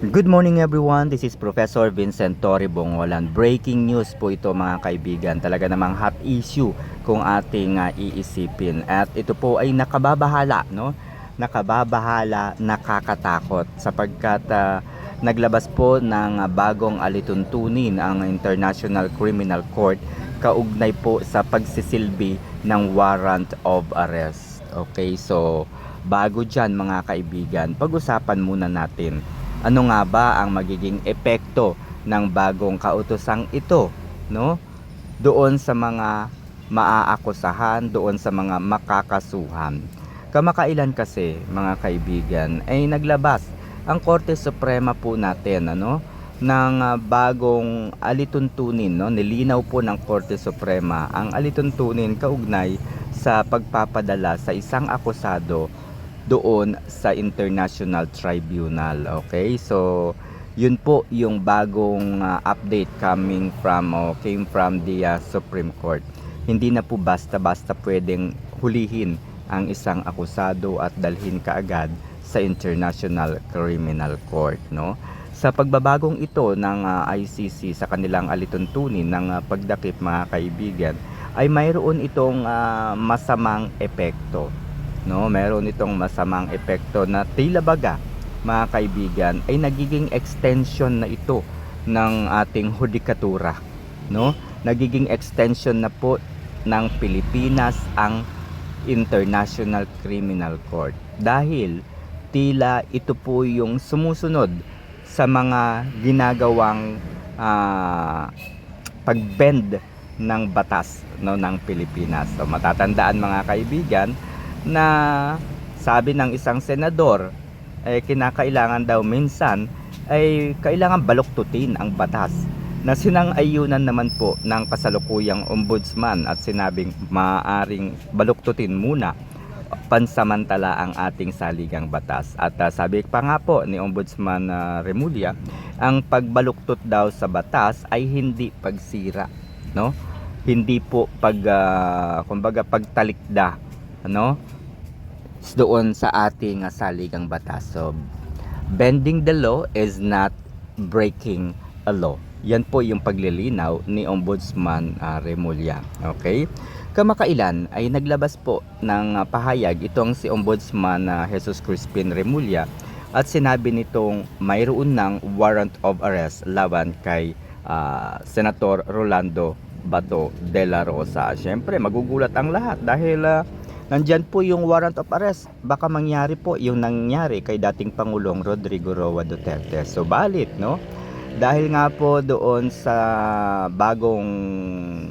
Good morning everyone, this is Professor Vincent Torre Bongolan. Breaking news po ito mga kaibigan. Talaga namang hot issue kung ating ah, iisipin. At ito po ay nakababahala, no? Nakababahala, nakakatakot sapagkat ah, naglabas po ng ah, bagong alituntunin ang International Criminal Court kaugnay po sa pagsisilbi ng warrant of arrest. Okay, so bago dyan mga kaibigan, pag-usapan muna natin ano nga ba ang magiging epekto ng bagong kautosang ito no? Doon sa mga maaakusahan doon sa mga makakasuhan. Kamakailan kasi mga kaibigan ay naglabas ang Korte Suprema po natin ano? Ng ah, bagong alituntunin no? Nilinaw po ng Korte Suprema ang alituntunin kaugnay sa pagpapadala sa isang akusado doon sa International Tribunal. Okay? So, yun po yung bagong uh, update coming from o came from the uh, Supreme Court. Hindi na po basta-basta pwedeng hulihin ang isang akusado at dalhin kaagad sa International Criminal Court, no? Sa pagbabagong ito ng uh, ICC sa kanilang alituntunin ng uh, pagdakip mga kaibigan ay mayroon itong uh, masamang epekto no meron itong masamang epekto na tila baga mga kaibigan ay nagiging extension na ito ng ating hudikatura no nagiging extension na po ng Pilipinas ang International Criminal Court dahil tila ito po yung sumusunod sa mga ginagawang ah, pagbend ng batas no ng Pilipinas. So matatandaan mga kaibigan na sabi ng isang senador eh kinakailangan daw minsan ay kailangan baluktutin ang batas na sinang-ayunan naman po ng kasalukuyang ombudsman at sinabing maaaring baluktutin muna pansamantala ang ating saligang batas. At ah, sabi pa nga po ni Ombudsman ah, Remulla, ang pagbaluktot daw sa batas ay hindi pagsira, no? Hindi po pag ah, kumbaga pagtalikda, ano? doon sa ating ah, saligang batas. So, bending the law is not breaking a law. Yan po yung paglilinaw ni Ombudsman ah, Remulla. Okay? Kamakailan ay naglabas po ng ah, pahayag itong si Ombudsman na Jesus Crispin Remulla at sinabi nitong mayroon ng warrant of arrest laban kay ah, Senator Rolando Bato de la Rosa. Siyempre, magugulat ang lahat dahil ah, Nandyan po yung warrant of arrest. Baka mangyari po yung nangyari kay dating Pangulong Rodrigo Roa Duterte. So balit, no? Dahil nga po doon sa bagong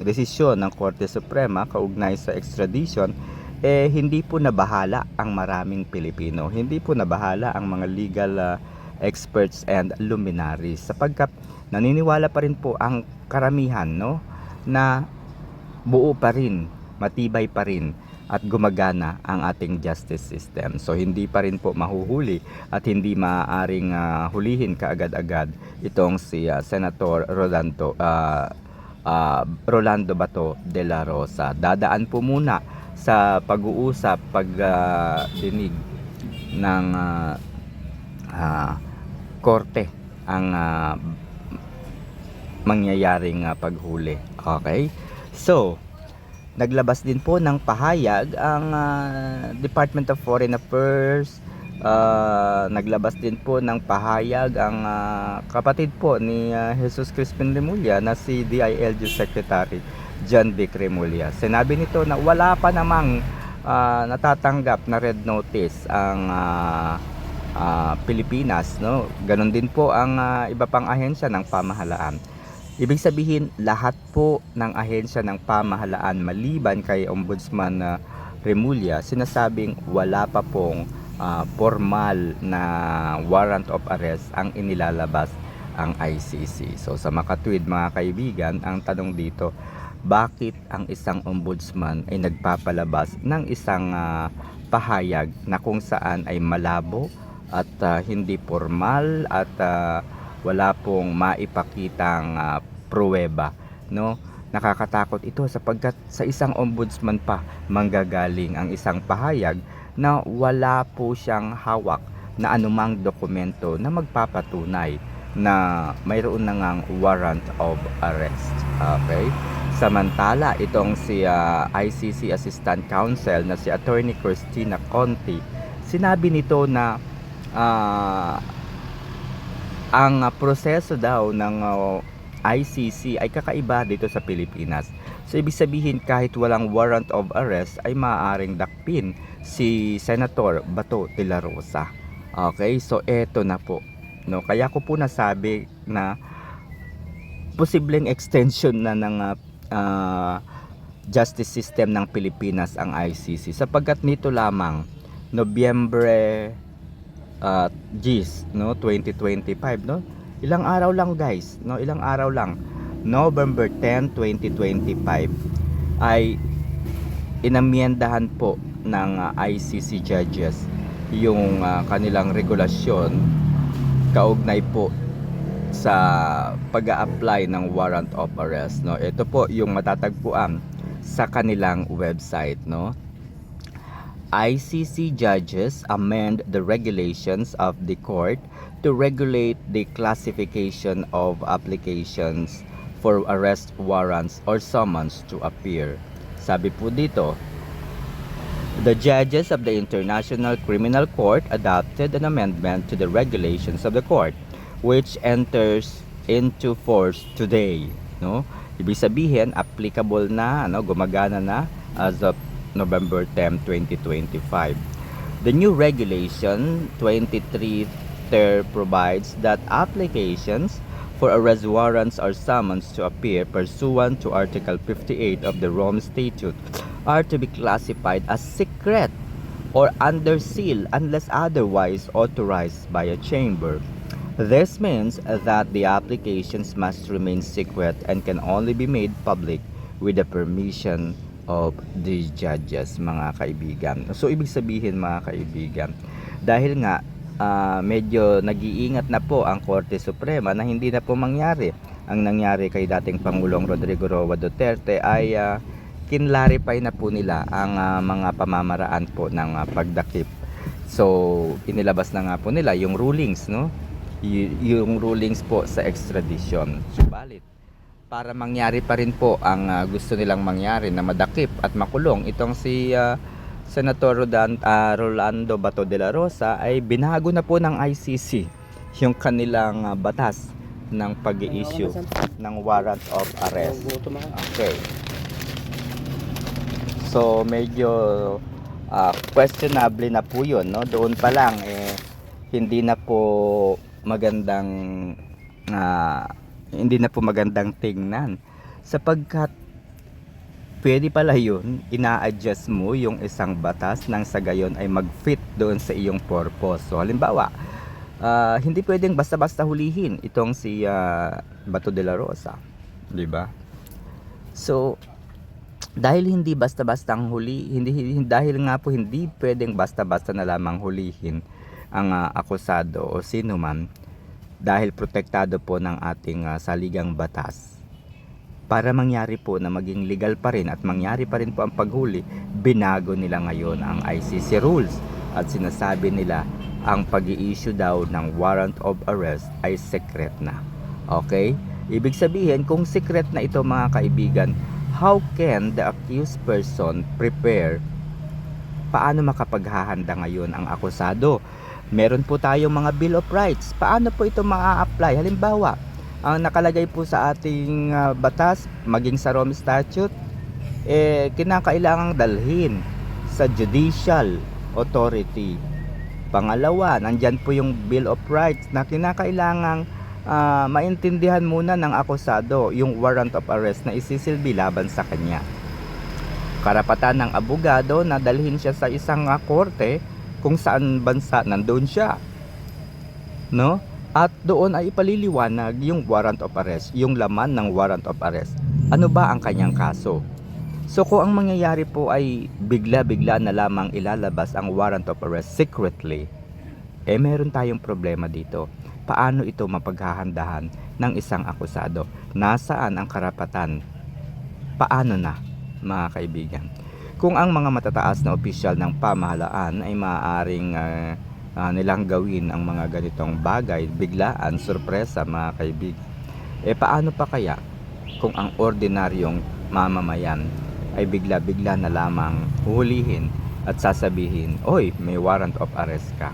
desisyon ng Korte Suprema kaugnay sa extradition, eh hindi po nabahala ang maraming Pilipino. Hindi po nabahala ang mga legal ah, experts and luminaries sapagkat naniniwala pa rin po ang karamihan, no? Na buo pa rin, matibay pa rin at gumagana ang ating justice system. So hindi pa rin po mahuhuli at hindi maaaring ah, hulihin kaagad-agad itong si ah, Senator Rolando ah, ah, Rolando Bato de la Rosa. Dadaan po muna sa pag-uusap, pag-dinig ng ah, ah, korte ang ah, mangyayaring ah, paghuli. Okay? So, naglabas din po ng pahayag ang ah, Department of Foreign Affairs. Ah, naglabas din po ng pahayag ang ah, kapatid po ni ah, Jesus Crispin Remulla na si DILG Secretary John Vic Remulla. Sinabi nito na wala pa namang ah, natatanggap na red notice ang ah, ah, Pilipinas no? Ganon din po ang ah, iba pang ahensya ng pamahalaan Ibig sabihin, lahat po ng ahensya ng pamahalaan maliban kay Ombudsman na Remulla, sinasabing wala pa pong ah, formal na warrant of arrest ang inilalabas ang ICC. So sa makatwid mga kaibigan, ang tanong dito, bakit ang isang ombudsman ay nagpapalabas ng isang ah, pahayag na kung saan ay malabo at ah, hindi formal at ah, wala pong maipakitang ah, pruweba no nakakatakot ito sapagkat sa isang ombudsman pa manggagaling ang isang pahayag na wala po siyang hawak na anumang dokumento na magpapatunay na mayroon na ngang warrant of arrest. Okay? Samantala, itong si ah, ICC Assistant Counsel na si Attorney Christina Conti, sinabi nito na ah, ang proseso daw ng ah, ICC ay kakaiba dito sa Pilipinas. So ibig sabihin kahit walang warrant of arrest ay maaaring dakpin si Senator Bato de la Rosa. Okay, so eto na po. No, kaya ko po nasabi na posibleng extension na ng ah, ah, justice system ng Pilipinas ang ICC sapagkat nito lamang Nobyembre uh, GIS no 2025 no ilang araw lang guys no? Ilang araw lang. November 10 2025 ay inamyendahan po ng uh, ICC judges yung uh, kanilang regulasyon kaugnay po sa pag-a-apply ng warrant of arrest no? Ito po yung matatagpuan sa kanilang website no? ICC judges amend the regulations of the court to regulate the classification of applications for arrest warrants or summons to appear. Sabi po dito, the judges of the International Criminal Court adopted an amendment to the regulations of the court which enters into force today, no? Ibig sabihin, applicable na, ano, gumagana na as of November 10, 2025. The new regulation 23 ter provides that applications for arrest warrants or summons to appear pursuant to Article 58 of the Rome Statute are to be classified as secret or under seal unless otherwise authorized by a chamber. This means that the applications must remain secret and can only be made public with the permission of the judges, mga kaibigan. So, ibig sabihin, mga kaibigan, dahil nga, ah, medyo nag-iingat na po ang Korte Suprema na hindi na po mangyari. Ang nangyari kay dating Pangulong Rodrigo Roa Duterte ay ah, kinlarify na po nila ang ah, mga pamamaraan po ng ah, pagdakip. So, inilabas na nga po nila yung rulings, no? Y- yung rulings po sa extradition. Subalit, para mangyari pa rin po ang ah, gusto nilang mangyari na madakip at makulong itong si ah, Senator ah, Rolando Bato de la Rosa ay binago na po ng ICC yung kanilang ah, batas ng pag-issue ng warrant of arrest. Okay. So medyo ah, questionable na po 'yun, no? Doon pa lang eh hindi na po magandang ah, hindi na po magandang tingnan sapagkat pwede pala yun. Ina-adjust mo yung isang batas nang sa gayon ay mag-fit doon sa iyong purpose. So halimbawa ah, hindi pwedeng basta-basta hulihin itong si ah, Bato de la Rosa di ba? So dahil hindi basta-bastang huli hindi, hindi dahil nga po hindi pwedeng basta-basta na lamang hulihin ang ah, akusado o sino man dahil protektado po ng ating ah, saligang batas para mangyari po na maging legal pa rin at mangyari pa rin po ang paghuli binago nila ngayon ang ICC rules. At sinasabi nila ang pag issue daw ng warrant of arrest ay secret na. Okay? Ibig sabihin kung secret na ito mga kaibigan how can the accused person prepare? Paano makapaghahanda ngayon ang akusado? Meron po tayong mga Bill of Rights. Paano po ito maa-apply? Halimbawa, ang nakalagay po sa ating ah, batas, maging sa Rome Statute, eh, kinakailangang dalhin sa judicial authority. Pangalawa, nandyan po yung Bill of Rights na kinakailangang ah, maintindihan muna ng akusado yung warrant of arrest na isisilbi laban sa kanya. Karapatan ng abogado na dalhin siya sa isang ah, korte kung saan bansa nandoon siya. No? At doon ay ipaliliwanag yung warrant of arrest, yung laman ng warrant of arrest. Ano ba ang kanyang kaso? So kung ang mangyayari po ay bigla-bigla na lamang ilalabas ang warrant of arrest secretly, eh meron tayong problema dito. Paano ito mapaghahandahan ng isang akusado? Nasaan ang karapatan? Paano na, mga kaibigan? Kung ang mga matataas na opisyal ng pamahalaan ay maaaring ah, ah, nilang gawin ang mga ganitong bagay, biglaan, sorpresa mga kaibigan. Eh paano pa kaya kung ang ordinaryong mamamayan ay bigla-bigla na lamang huhulihin at sasabihin, Oy, may warrant of arrest ka.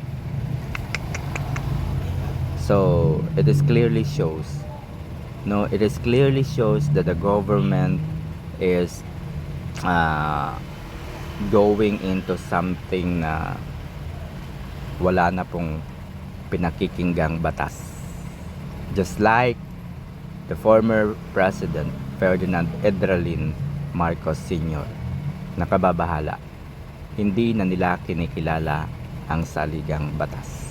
So, it is clearly shows no it is clearly shows that the government is uh, going into something na wala na pong pinakikinggang batas just like the former president Ferdinand Edralin Marcos Sr. nakababahala hindi na nila kinikilala ang saligang batas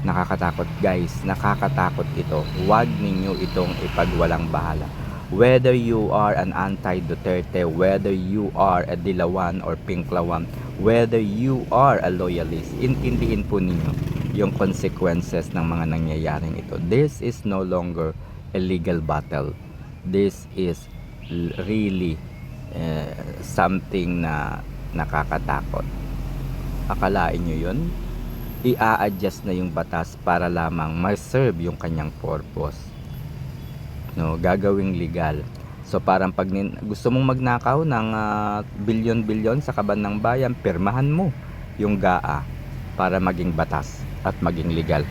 Nakakatakot guys, nakakatakot ito. Huwag ninyo itong ipagwalang bahala. Whether you are an anti-Duterte, whether you are a Dilawan or Pinklawan, whether you are a loyalist, intindihin po ninyo yung consequences ng mga nangyayaring ito. This is no longer a legal battle. This is really eh, something na nakakatakot. Akalain nyo yun? i-a-adjust na yung batas para lamang ma-serve yung kanyang purpose. No, gagawing legal. So parang pag gusto mong magnakaw ng ah, bilyon-bilyon sa kaban ng bayan, pirmahan mo yung GAA para maging batas at maging legal.